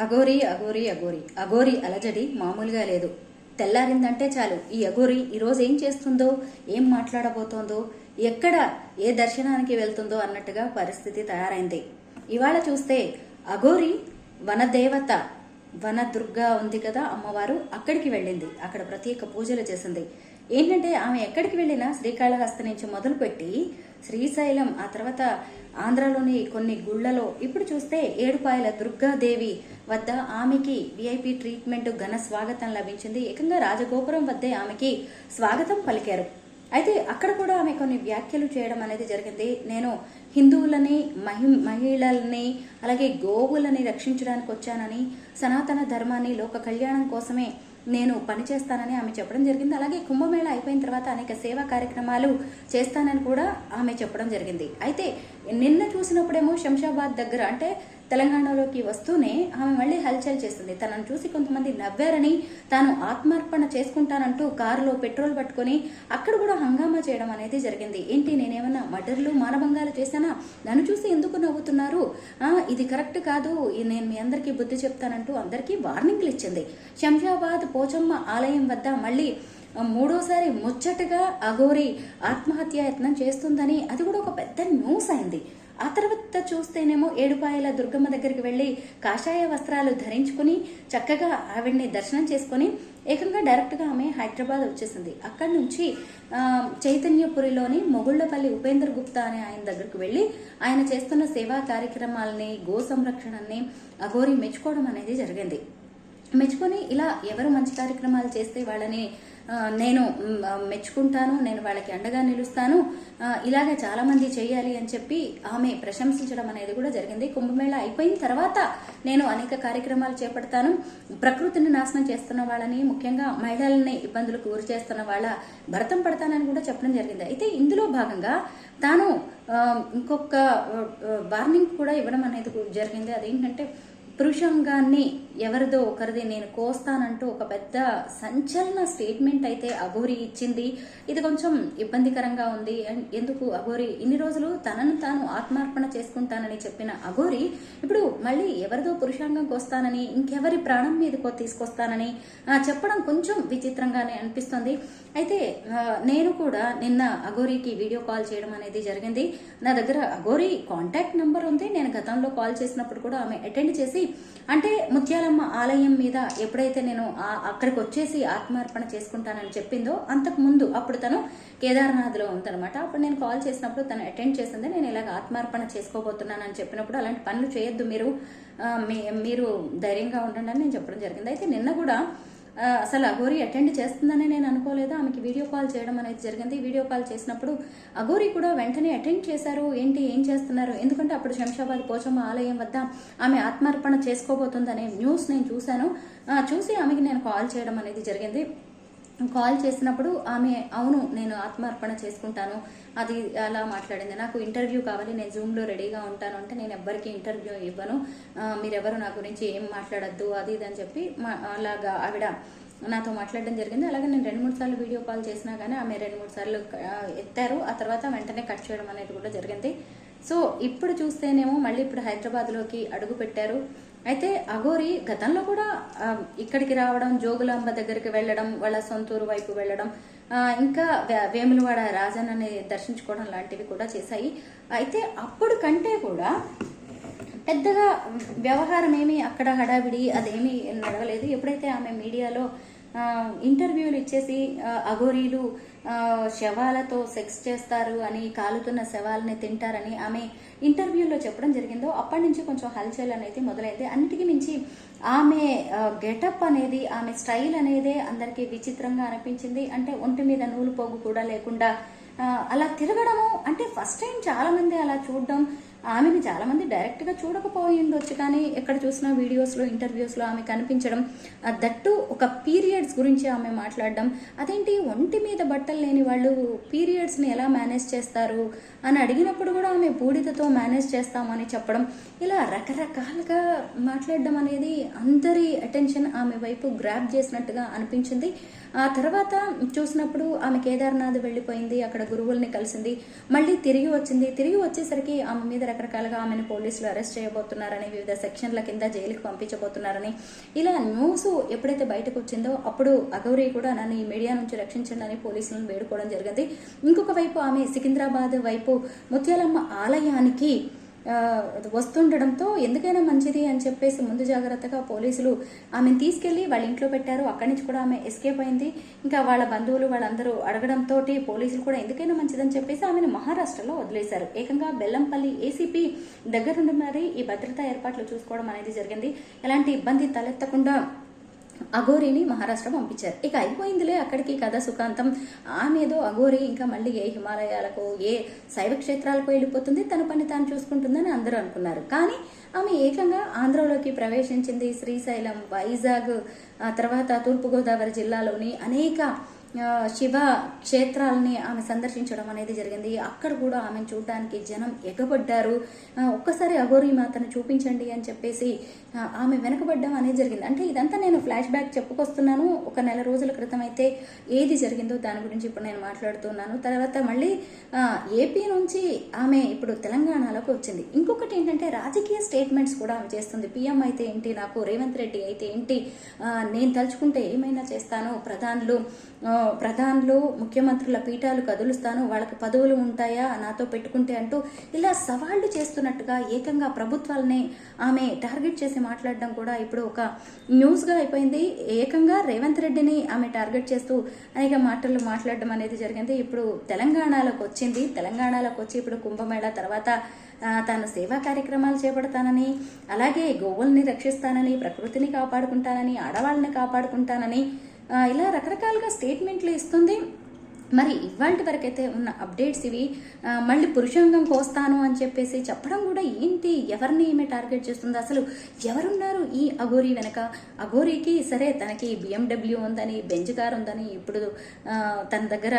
అఘోరి అఘోరి అఘోరి. అఘోరి అలజడి మామూలుగా లేదు. తెల్లారిందంటే చాలు. ఈ అఘోరి ఈరోజు ఏం చేస్తుందో ఏం మాట్లాడబోతోందో ఎక్కడ ఏ దర్శనానికి వెళ్తుందో అన్నట్టుగా పరిస్థితి తయారైంది. ఇవాళ చూస్తే అఘోరి వనదేవత వనదుర్గా ఉంది కదా అమ్మవారు అక్కడికి వెళ్ళింది. అక్కడ ప్రత్యేక పూజలు చేసింది. ఏంటంటే ఆమె ఎక్కడికి వెళ్ళినా శ్రీకాళహస్తి నుంచి మొదలుపెట్టి శ్రీశైలం ఆ తర్వాత ఆంధ్రాలోని కొన్ని గుళ్ళలో ఇప్పుడు చూస్తే ఏడుపాయల దుర్గాదేవి వద్ద ఆమెకి విఐపి ట్రీట్మెంట్ ఘన స్వాగతం లభించింది. ఏకంగా రాజగోపురం వద్దే ఆమెకి స్వాగతం పలికారు. అయితే అక్కడ కూడా ఆమె కొన్ని వ్యాఖ్యలు చేయడం అనేది జరిగింది. నేను హిందువులని మహి మహిళల్ని అలాగే గోవులని రక్షించడానికి వచ్చానని సనాతన ధర్మాన్ని లోక కళ్యాణం కోసమే నేను పనిచేస్తానని ఆమె చెప్పడం జరిగింది. అలాగే కుంభమేళ అయిపోయిన తర్వాత అనేక సేవా కార్యక్రమాలు చేస్తానని కూడా ఆమె చెప్పడం జరిగింది. అయితే నిన్న చూసినప్పుడేమో శంషాబాద్ దగ్గర అంటే తెలంగాణలోకి వస్తూనే ఆమె మళ్ళీ హల్చల్ చేస్తుంది. తనను చూసి కొంతమంది నవ్వారని తాను ఆత్మార్పణ చేసుకుంటానంటూ కారులో పెట్రోల్ పట్టుకొని అక్కడ కూడా హంగామా చేయడం అనేది జరిగింది. ఏంటి నేనేమన్నా మర్డర్లు మానభంగాలు చేశానా? నన్ను చూసి ఎందుకు నవ్వుతున్నారు? ఇది కరెక్ట్ కాదు. నేను మీ అందరికీ బుద్ధి చెప్తానంటూ అందరికీ వార్నింగ్లు ఇచ్చింది. శంషాబాద్ పోచమ్మ ఆలయం వద్ద మళ్ళీ మూడోసారి ముచ్చటగా అఘోరి ఆత్మహత్యాయత్నం చేస్తుందని అది కూడా ఒక పెద్ద న్యూస్ అయింది. ఆ తర్వాత చూస్తేనేమో ఏడుపాయల దుర్గమ్మ దగ్గరికి వెళ్ళి కాషాయ వస్త్రాలు ధరించుకుని చక్కగా ఆవిడ్ని దర్శనం చేసుకొని ఏకంగా డైరెక్ట్గా ఆమె హైదరాబాద్ వచ్చేసింది. అక్కడి నుంచి చైతన్యపురిలోని మొగుళ్ళపల్లి ఉపేంద్ర గుప్తా అనే ఆయన దగ్గరికి వెళ్ళి ఆయన చేస్తున్న సేవా కార్యక్రమాలని గో సంరక్షణని అఘోరి మెచ్చుకోవడం అనేది జరిగింది. మెచ్చుకొని ఇలా ఎవరు మంచి కార్యక్రమాలు చేస్తే వాళ్ళని నేను మెచ్చుకుంటాను నేను వాళ్ళకి అండగా నిలుస్తాను. ఇలాగే చాలామంది చేయాలి అని చెప్పి ఆమె ప్రశంసించడం అనేది కూడా జరిగింది. కుంభమేళ అయిపోయిన తర్వాత నేను అనేక కార్యక్రమాలు చేపడతాను. ప్రకృతిని నాశనం చేస్తున్న వాళ్ళని ముఖ్యంగా మహిళల్ని ఇబ్బందులకు గురి చేస్తున్న వాళ్ళ భరతం పడతానని కూడా చెప్పడం జరిగింది. అయితే ఇందులో భాగంగా తాను ఇంకొక వార్నింగ్ కూడా ఇవ్వడం అనేది జరిగింది. అదేంటంటే పురుషంగాన్ని ఎవరిదో ఒకరిది నేను కోస్తానంటూ ఒక పెద్ద సంచలన స్టేట్మెంట్ అయితే అఘోరి ఇచ్చింది. ఇది కొంచెం ఇబ్బందికరంగా ఉంది. అండ్ ఎందుకు అఘోరి? ఇన్ని రోజులు తనను తాను ఆత్మార్పణ చేసుకుంటానని చెప్పిన అఘోరి ఇప్పుడు మళ్ళీ ఎవరిదో పురుషాంగం కోస్తానని ఇంకెవరి ప్రాణం మీదకో తీసుకొస్తానని చెప్పడం కొంచెం విచిత్రంగానే అనిపిస్తుంది. అయితే నేను కూడా నిన్న అఘోరికి వీడియో కాల్ చేయడం అనేది జరిగింది. నా దగ్గర అఘోరి కాంటాక్ట్ నెంబర్ ఉంది. నేను గతంలో కాల్ చేసినప్పుడు కూడా ఆమె అటెండ్ చేసి అంటే ముత్యాలమ్మ ఆలయం మీద ఎప్పుడైతే నేను ఆ- అక్కడికి వచ్చేసి ఆత్మార్పణ చేసుకుంటానని చెప్పిందో అంతకు ముందు అప్పుడు తను కేదార్నాథ్లో ఉందనమాట అప్పుడు నేను కాల్ చేసినప్పుడు తను అటెండ్ చేసింది నేను ఇలాగ ఆత్మార్పణ చేసుకోబోతున్నానని చెప్పినప్పుడు అలాంటి పనులు చేయొద్దు మీరు మీ- మీరు ధైర్యంగా ఉండండి అని నేను చెప్పడం జరిగింది. అయితే నిన్న కూడా అసలు అఘోరి అటెండ్ చేస్తుందని నేను అనుకోలేదు. ఆమెకి వీడియో కాల్ చేయడం అనేది జరిగింది. వీడియో కాల్ చేసినప్పుడు అఘోరి కూడా వెంటనే అటెండ్ చేశారు. ఏంటి ఏం చేస్తున్నారు? ఎందుకంటే అప్పుడు శంషాబాద్ పోచమ్మ ఆలయం వద్ద ఆమె ఆత్మార్పణ చేసుకోబోతుందనే న్యూస్ నేను చూశాను. చూసి ఆమెకి నేను కాల్ చేయడం అనేది జరిగింది. కాల్ చేసినప్పుడు ఆమె అవును నేను ఆత్మార్పణ చేసుకుంటాను. అది అలా మాట్లాడింది. నాకు ఇంటర్వ్యూ కావాలి నేను జూమ్లో రెడీగా ఉంటాను అంటే నేను ఎవ్వరికి ఇంటర్వ్యూ ఇవ్వను. మీరెవరు నా గురించి ఏం మాట్లాడద్దు అది ఇది అని చెప్పి మా అలాగా ఆవిడ నాతో మాట్లాడడం జరిగింది. అలాగే నేను రెండు మూడు సార్లు వీడియో కాల్ చేసినా కానీ ఆమె రెండు మూడు సార్లు ఎత్తారు. ఆ తర్వాత వెంటనే కట్ చేయడం అనేది కూడా జరిగింది. సో ఇప్పుడు చూస్తేనేమో మళ్ళీ ఇప్పుడు హైదరాబాద్లోకి అడుగు పెట్టారు. అయితే అఘోరి గతంలో కూడా ఇక్కడికి రావడం జోగులాంబ దగ్గరికి వెళ్ళడం వాళ్ళ సొంతూరు వైపు వెళ్ళడం ఇంకా వే- వేములవాడ రాజన్నని దర్శించుకోవడం లాంటివి కూడా చేశాయి. అయితే అప్పుడు కంటే కూడా పెద్దగా వ్యవహారం ఏమి అక్కడ హడావిడి అదేమీ నడవలేదు. ఎప్పుడైతే ఆమె మీడియాలో ఇంటర్వ్యూలు ఇచ్చేసి అఘోరీలు శవాలతో సెక్స్ చేస్తారు అని కాలుతున్న శవాలని తింటారని ఆమె ఇంటర్వ్యూలో చెప్పడం జరిగిందో అప్పటి నుంచి కొంచెం హల్చల్ అనేది మొదలైంది. అన్నిటికీ మించి ఆమె గెటప్ అనేది ఆమె స్టైల్ అనేదే అందరికీ విచిత్రంగా అనిపించింది. అంటే ఒంటి మీద నూలు పోగు కూడా లేకుండా అలా తిరగడము అంటే ఫస్ట్ టైం చాలా మంది అలా చూడడం ఆమెను చాలామంది డైరెక్ట్గా డైరెక్ట్ చూడకపోయి ఉండొచ్చు కానీ ఎక్కడ చూసినా వీడియోస్లో ఇంటర్వ్యూస్లో ఆమె కనిపించడం దట్టు ఒక పీరియడ్స్ గురించి ఆమె మాట్లాడడం అదేంటి ఒంటి మీద బట్టలు లేని వాళ్ళు పీరియడ్స్ని ఎలా మేనేజ్ చేస్తారు అని అడిగినప్పుడు కూడా ఆమె బూడిదతో మేనేజ్ చేస్తామని చెప్పడం ఇలా రకరకాలుగా మాట్లాడడం అనేది అందరి అటెన్షన్ ఆమె వైపు గ్రాప్ చేసినట్టుగా అనిపించింది. ఆ తర్వాత చూసినప్పుడు ఆమె కేదార్నాథ్ వెళ్ళిపోయింది అక్కడ గురువుల్ని కలిసింది మళ్ళీ తిరిగి వచ్చింది. తిరిగి వచ్చేసరికి ఆమె మీద రకరకాలుగా ఆమెను పోలీసులు అరెస్ట్ చేయబోతున్నారని వివిధ సెక్షన్ల కింద జైలుకి పంపించబోతున్నారని ఇలా న్యూస్ ఎప్పుడైతే బయటకు వచ్చిందో అప్పుడు అగౌరి కూడా నన్ను ఈ మీడియా నుంచి రక్షించండి అని పోలీసులను వేడుకోవడం జరిగింది. ఇంకొక వైపు ఆమె సికింద్రాబాద్ వైపు ముత్యాలమ్మ ఆలయానికి వస్తుండడంతో ఎందుకైనా మంచిది అని చెప్పేసి ముందు జాగ్రత్తగా పోలీసులు ఆమెను తీసుకెళ్ళి వాళ్ళ ఇంట్లో పెట్టారు. అక్కడి నుంచి కూడా ఆమె ఎస్కేప్ అయింది. ఇంకా వాళ్ళ బంధువులు వాళ్ళందరూ అడగడంతో పోలీసులు కూడా ఎందుకైనా మంచిదని చెప్పేసి ఆమెను మహారాష్ట్రలో వదిలేశారు. ఏకంగా బెల్లంపల్లి ఏసీపీ దగ్గరుండి మరి ఈ భద్రతా ఏర్పాట్లు చూసుకోవడం అనేది జరిగింది. ఎలాంటి ఇబ్బంది తలెత్తకుండా అఘోరిని మహారాష్ట్ర పంపించారు. ఇక అయిపోయిందిలే అక్కడికి కథ సుఖాంతం. ఆమెదో అఘోరి ఇంకా మళ్ళీ ఏ హిమాలయాలకు ఏ శైవ క్షేత్రాలకు వెళ్ళిపోతుంది? తన పని తాను చూసుకుంటుందని అందరూ అనుకున్నారు. కానీ ఆమె ఏకంగా ఆంధ్రలోకి ప్రవేశించింది శ్రీశైలం వైజాగ్ ఆ తర్వాత తూర్పుగోదావరి జిల్లాలోని అనేక శివ క్షేత్రాలని ఆమె సందర్శించడం అనేది జరిగింది. అక్కడ కూడా ఆమెను చూడడానికి జనం ఎగబడ్డారు. ఒక్కసారి అఘోరి మాతను చూపించండి అని చెప్పేసి ఆమె వెనకబడ్డం అనేది జరిగింది. అంటే ఇదంతా నేను ఫ్లాష్ బ్యాక్ చెప్పుకొస్తున్నాను. ఒక నెల రోజుల క్రితం అయితే ఏది జరిగిందో దాని గురించి ఇప్పుడు నేను మాట్లాడుతున్నాను. తర్వాత మళ్ళీ ఏపీ నుంచి ఆమె ఇప్పుడు తెలంగాణలోకి వచ్చింది. ఇంకొకటి ఏంటంటే రాజకీయ స్టేట్మెంట్స్ కూడా ఆమె చేస్తుంది. పిఎం అయితే ఏంటి నాకు రేవంత్ రెడ్డి అయితే ఏంటి నేను తలుచుకుంటే ఏమైనా చేస్తాను ప్రధానులు ప్రధానులు ముఖ్యమంత్రుల పీఠాలు కదులుస్తాను వాళ్ళకి పదవులు ఉంటాయా నాతో పెట్టుకుంటే అంటూ ఇలా సవాళ్ళు చేస్తున్నట్టుగా ఏకంగా ప్రభుత్వాలని ఆమె టార్గెట్ చేసి మాట్లాడడం కూడా ఇప్పుడు ఒక న్యూస్గా అయిపోయింది. ఏకంగా రేవంత్ రెడ్డిని ఆమె టార్గెట్ చేస్తూ అనేక మాటలు మాట్లాడడం అనేది జరిగింది. ఇప్పుడు తెలంగాణలోకి వచ్చింది. తెలంగాణలోకి వచ్చి ఇప్పుడు కుంభమేళా తర్వాత తాను సేవా కార్యక్రమాలు చేపడతానని అలాగే గోవుల్ని రక్షిస్తానని ప్రకృతిని కాపాడుకుంటానని ఆడవాళ్ళని కాపాడుకుంటానని ఇలా రకరకాలుగా స్టేట్మెంట్లు ఇస్తుంది. మరి ఇవాళ వరకైతే ఉన్న అప్డేట్స్ ఇవి మళ్ళీ పురుషాంగం కోస్తాను అని చెప్పేసి చెప్పడం కూడా ఏంటి? ఎవరిని ఈమె టార్గెట్ చేస్తుంది? అసలు ఎవరున్నారు? ఈ అఘోరీ వెనక. అఘోరీకి సరే తనకి బిఎండబ్ల్యూ ఉందని బెంజ్ కార్ ఉందని ఇప్పుడు తన దగ్గర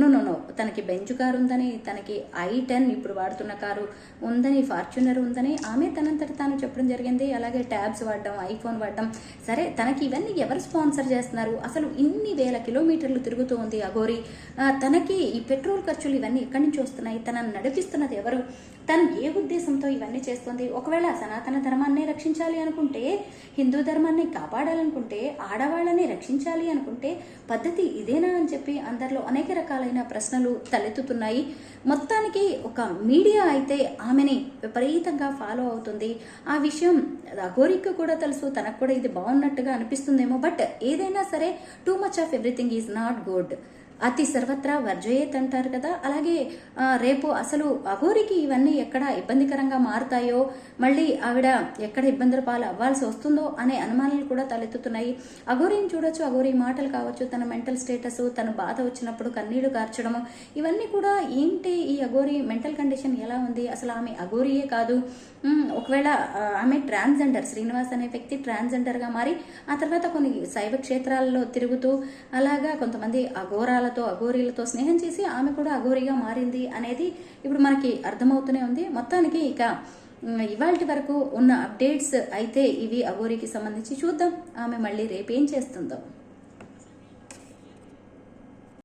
నో నో నో తనకి బెంజ్ కార్ ఉందని తనకి ఐ టెన్ ఇప్పుడు వాడుతున్న కారు ఉందని ఫార్చునర్ ఉందని ఆమె తనంతట తాను చెప్పడం జరిగింది. అలాగే ట్యాబ్స్ వాడడం ఐఫోన్ వాడడం. సరే తనకి ఇవన్నీ ఎవరు స్పాన్సర్ చేస్తున్నారు? అసలు ఇన్ని వేల కిలోమీటర్లు తిరుగుతూ ఉంది అఘోరీ. తనకి ఈ పెట్రోల్ ఖర్చులు ఇవన్నీ ఎక్కడి నుంచి వస్తున్నాయి? తనను నడిపిస్తున్నది ఎవరు? తను ఏ ఉద్దేశంతో ఇవన్నీ చేస్తుంది? ఒకవేళ సనాతన ధర్మాన్ని రక్షించాలి అనుకుంటే హిందూ ధర్మాన్ని కాపాడాలనుకుంటే ఆడవాళ్ళని రక్షించాలి అనుకుంటే పద్ధతి ఇదేనా అని చెప్పి అందరిలో అనేక రకాలైన ప్రశ్నలు తలెత్తుతున్నాయి. మొత్తానికి ఒక మీడియా అయితే ఆమెని విపరీతంగా ఫాలో అవుతుంది. ఆ విషయం అఘోరికి కూడా తెలుసు తనకు కూడా ఇది బాగున్నట్టుగా అనిపిస్తుందేమో బట్ ఏదైనా సరే too much of everything is not good అతి సర్వత్రా వర్జయేత్ అంటారు కదా. అలాగే రేపు అసలు అఘోరికి ఇవన్నీ ఎక్కడ ఇబ్బందికరంగా మారుతాయో మళ్ళీ ఆవిడ ఎక్కడ ఇబ్బందుల పాలు అవ్వాల్సి వస్తుందో అనే అనుమానాలు కూడా తలెత్తుతున్నాయి. అఘోరిని చూడొచ్చు అఘోరి మాటలు కావచ్చు తన మెంటల్ స్టేటస్ తన బాధ వచ్చినప్పుడు కన్నీళ్ళు కార్చడము ఇవన్నీ కూడా ఏంటి ఈ అఘోరి మెంటల్ కండిషన్ ఎలా ఉంది? అసలు ఆమె అఘోరియే కాదు. ఒకవేళ ఆమె ట్రాన్స్జెండర్ శ్రీనివాస్ అనే వ్యక్తి ట్రాన్స్జెండర్గా మారి ఆ తర్వాత కొన్ని శైవ క్షేత్రాల్లో తిరుగుతూ అలాగా కొంతమంది అఘోరాల అఘోరాలతో అఘోరీలతో స్నేహం చేసి ఆమె కూడా అఘోరిగా మారింది అనేది ఇప్పుడు మనకి అర్థమవుతూనే ఉంది. మొత్తానికి ఇక ఇవాళ వరకు ఉన్న అప్డేట్స్ అయితే ఇవి అఘోరికి సంబంధించి చూద్దాం. ఆమె మళ్ళీ రేపు ఏం చేస్తుందో.